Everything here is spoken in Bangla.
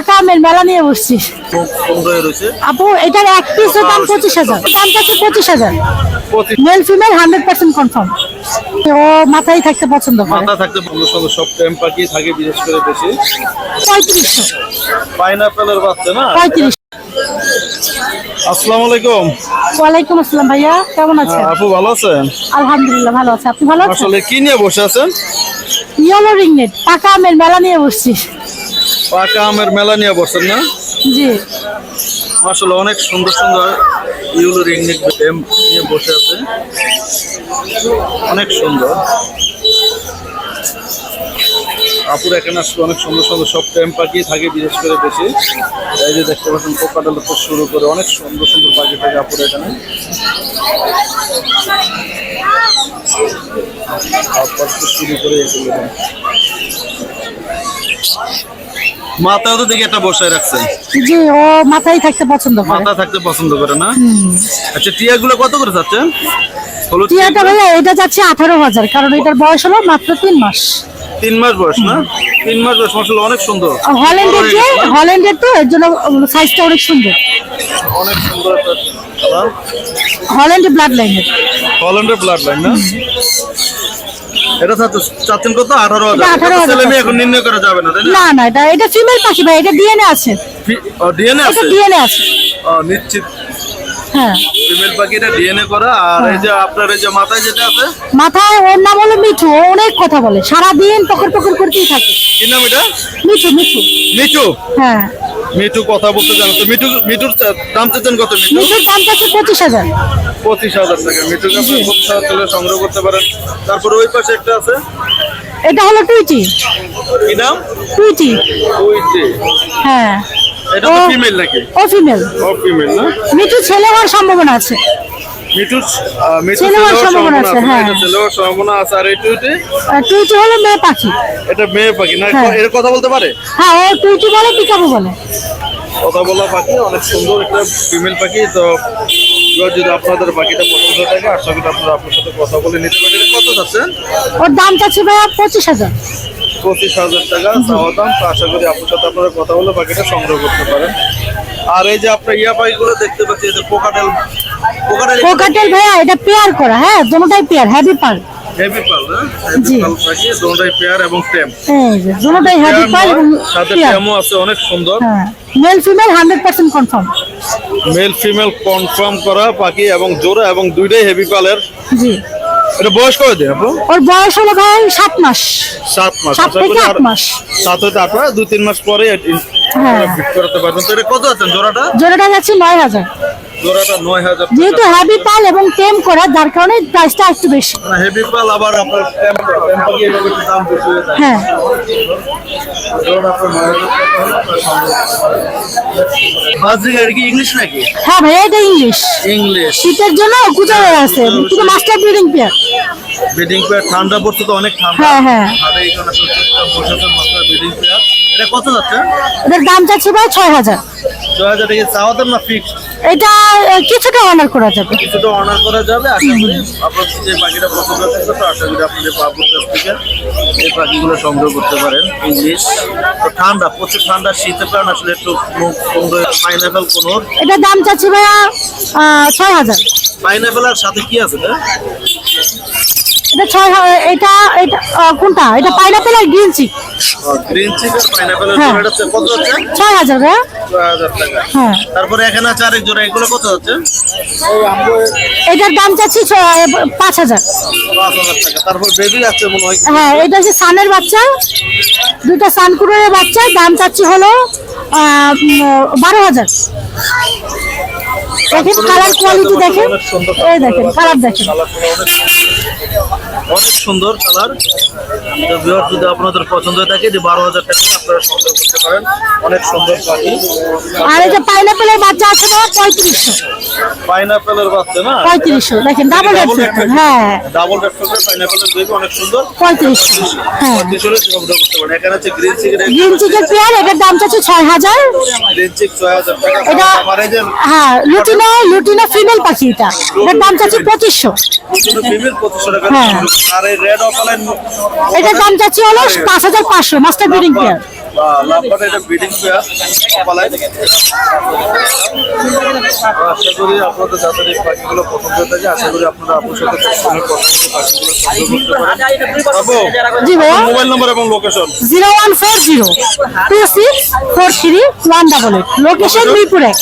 পাকা আমের মেলা নিয়ে বসছি। আপু এটার এক পিসের দাম পঁচিশ হাজার। দাম পঁচিশ হাজার। Male female hundred percent confirm ও মাথায় থাকতে পছন্দ করে। মাথা থাকতে সঙ্গে সব টাইম থাকে বিশেষ করে বেশি। পঁয়ত্রিশশো। পাইনাপেলের বাচ্চা না? পঁয়ত্রিশ। আসসালামু আলাইকুম। ওয়ালাইকুম আসসালাম ভাইয়া কেমন আছেন? হ্যাঁ, আপু ভালো আছেন? আলহামদুলিল্লাহ ভালো আছে। আপনি ভালো আছেন? আসলে কি নিয়ে বসে আছেন? ইয়েলো রিংনেট পাকা আমের মেলা নিয়ে বসছি। পাকা আমের মেলা নিয়ে বসছেন না? জি। আসলে অনেক সুন্দর সুন্দর ইউলো রিংনিক টেম নিয়ে বসে আছে। অনেক সুন্দর। আপুর এখানে আসলে অনেক সুন্দর সুন্দর সব টেম পাখি থাকে বিশেষ করে বেশি। এই যে দেখতে পাচ্ছেন কোকাটাল থেকে শুরু করে অনেক সুন্দর সুন্দর পাখি থাকে আপুর এখানে। শুরু করে এগুলো মাথাও তো দেখি একটা বসায় রাখছেন জি ও মাথায় থাকতে পছন্দ করে। মাথা থাকতে পছন্দ করে না? আচ্ছা টিয়া গুলো কত করে যাচ্ছে? হলুদ টিয়াটা ভাইয়া এটা যাচ্ছে আঠারো হাজার কারণ এটার বয়স হলো মাত্র তিন মাস। তিন মাস বয়স না? তিন মাস বয়স আসলে অনেক সুন্দর। হল্যান্ডের যে হল্যান্ডের তো এর জন্য সাইজটা অনেক সুন্দর। অনেক সুন্দর হল্যান্ডের ব্লাড লাইনের হল্যান্ডের ব্লাড লাইন না এটা চাচ্ছ- চাচ্ছেন কত? আঠারো এটা হাজার 18,000 ছেলে মেয়ে এখন নির্ণয় করা যাবে না না? না এটা এটা ফিমেল পাখি ভাই এটা ডিএনএ আছে। ডিএনএ আছে? ডিএনএ আছে। ও, নিশ্চিত। হ্যাঁ। ফিমেল পাখিটা ডিএনএ করা আর এই যে আপনার এই যে মাথায় যেটা আছে? মাথায় ওর নাম হলো মিঠু অনেক কথা বলে। সারাদিন পকর পকর করতেই থাকে। কি নাম এটা? মিঠু মিঠু। মিঠু? হ্যাঁ। মিঠু কথা বলতে জানো তো? মিঠু মিঠুর দাম চাচ্ছেন কত? মিঠু? মিঠুর দাম চাচ্ছে পঁচিশ হাজার। পঁচিশ হাজার টাকা। মিঠুর কাছে পঁচিশ হাজার টাকা সংগ্রহ করতে পারেন। তারপর ওই পাশে একটা আছে? এটা হলো টুইটি। কি নাম? টুইটি। টুইটি। হ্যাঁ। এটা তো ফিমেল নাকি? ও ফিমেল ও ফিমেল না? মিঠু ছেলে হওয়ার সম্ভাবনা আছে। মিঠুর মিঠুর সম্ভাবনা আছে, হ্যাঁ। এটা সম্ভাবনা আছে আর এই টুইটি? আর টুইটি হলো মেয়ে পাখি। এটা মেয়ে পাখি না হ্যাঁ। এর কথা বলতে পারে? হ্যাঁ ও টুইটি বলে পিকাবু বলে। কথা বলা পাখি অনেক সুন্দর একটা ফিমেল পাখি তো যদি আপনাদের পাখিটা পছন্দ থাকে আশা করি আপনারা আপনার সাথে কথা বলে নিতে পারেন। কত যাচ্ছেন ওর পঁচিশ হাজার। পঁচিশ হাজার টাকা চাওয়া দাম তো আশা করি আপনার সাথে আপনারা কথা বলে পাখিটা সংগ্রহ করতে পারেন। আর এই যে আপনার ইয়া পাখিগুলো দেখতে পাচ্ছি যে পোকাটেল কোকাটেল ভাইয়া এটা পেয়ার করা হ্যাঁ দুটোটাই pair heavy pal heavy pal না জি। হেভি পাল পাখি দুটোই পেয়ার এবং টেম এই দুটোটাই হ্যাভি পাল সাথে টেমও আছে অনেক সুন্দর। হ্যাঁ male female hundred percent confirm male female confirm করা পাখি এবং জোড়া এবং দুইটাই হেভি পালের জি। এটা বয়স কত দিন আপু? ওর বয়স হলো ভাই সাত মাস। সাত মাস। থেকে করি মাস। মাস দুই তিন মাস পরে হ্যাঁ। ফিট করাতে পারবেন। তো এটা কত আছেন জোড়াটা? জোড়াটা যাচ্ছে নয় হাজার। জোড়াটা যেহেতু হ্যাভি পাল এবং টেম করা যার কারণে প্রাইসটা একটু বেশি। হেভি পাল আবার আপনার টেম্প- টেম্প পাখি এভাবে একটু দাম বেশি হয়ে যায়। হ্যাঁ। কি ইংলিশ নাকি? হ্যাঁ ভাইয়া এটা ইংলিশ ইংলিশ শীতের জন্য কুচা হয়ে আছে কিন্তু master breeding pair breeding pair ঠান্ডা পড়ছে তো অনেক ঠান্ডা। হ্যাঁ হ্যাঁ। আর এই কারণে আসলে চুপচাপ বসে আছে মাস্টার ব্রিডিং পেয়ার এটা কত যাচ্ছে? এটার দাম চাচ্ছে ভাই ছয় হাজার। ছয় হাজার টাকা। চাওয়া দাম না ফিক্সড এটা কিছুটা অনার করা যাবে। কিছুটা অনার করা যাবে আশা করি। আপনার যে পাখিটা পছন্দ থাকবে তো আশা করি আপনি যে বাবুর কাছ থেকে এই পাখিগুলো সংগ্রহ করতে পারেন। ইংলিশ তো ঠান্ডা প্রচুর ঠান্ডা শীতের কারণে আসলে একটু মুখ সুন্দর পাইনাপেল কোনো এটা দাম চাচ্ছি ভাইয়া ছয় হাজার। পাইনাপেল আর সাথে কি আছে এটা এটা ছয় এটা এটা কোনটা? এটা পাইনাপেল আর গ্রিন চিক গ্রিন পাইনাপেলের হ্যাঁ। কত হচ্ছে? টাকা। হ্যাঁ। তারপরে এখানে আছে আরেক জোড়া এগুলো কত হচ্ছে? এটার দাম চাচ্ছি ছয়- পাঁচ হাজার। পাঁচ হাজার টাকা। তারপর বেবি আছে মনে হয়। হ্যাঁ এটা হচ্ছে সানের বাচ্চা। দুটো সানকুরের বাচ্চা দাম চাচ্ছি হলো আহ, উম, বারো হাজার। দেখেন কালার কোয়ালিটি দেখেন। এই দেখেন কালার দেখেন। অনেক সুন্দর কালার। তো বিহার যদি আপনাদের পছন্দ হয়ে থাকে যে বারো হাজার টাকা আপনারা সংগ্রহ করতে পারেন অনেক সুন্দর পাখি। আর এই যে পাইনাপেলের বাচ্চা আছে বাবা পঁয়ত্রিশশো। পাইনাপেলের বাচ্চা না? পঁয়ত্রিশশো দেখেন ডাবল হ্যাঁ। ডাবল রেড পাইনাপেলের বেবি অনেক সুন্দর। পঁয়ত্রিশশো হ্যাঁ। পঁয়ত্রিশ সংগ্রহ করতে পারেন। এখানে আছে green chicken green chicken pair এটার দাম চাচ্ছে ছয় হাজার। গ্রিন চিক ছয় হাজার টাকা। এটা আমার এই যে হ্যাঁ লুটিনো লুটিনো ফিমেল পাখি এটা। এটার দাম চাচ্ছে পঁচিশশো। ফিমেল পঁচিশশো টাকা। হ্যাঁ। আর এই রেড অফলাইন এটার দাম চাচ্ছে হলো পাঁচ হাজার পাঁচশো মাস্টার ব্রিডিং পেয়ার লাভবাটা এটা ব্রিডিং পেয়ার পালাই আশা করি আপনাদের যাদের এই পাখিগুলো পছন্দ হয়ে থাকে আশা করি আপনারা আপনার সাথে পছন্দের পছন্দের পাখিগুলো সংগ্রহ করতে পারেন। আপু জি ভাইয়া মোবাইল নাম্বার এবং location zero one four zero two six four three one double eight. Location Mirpur. এক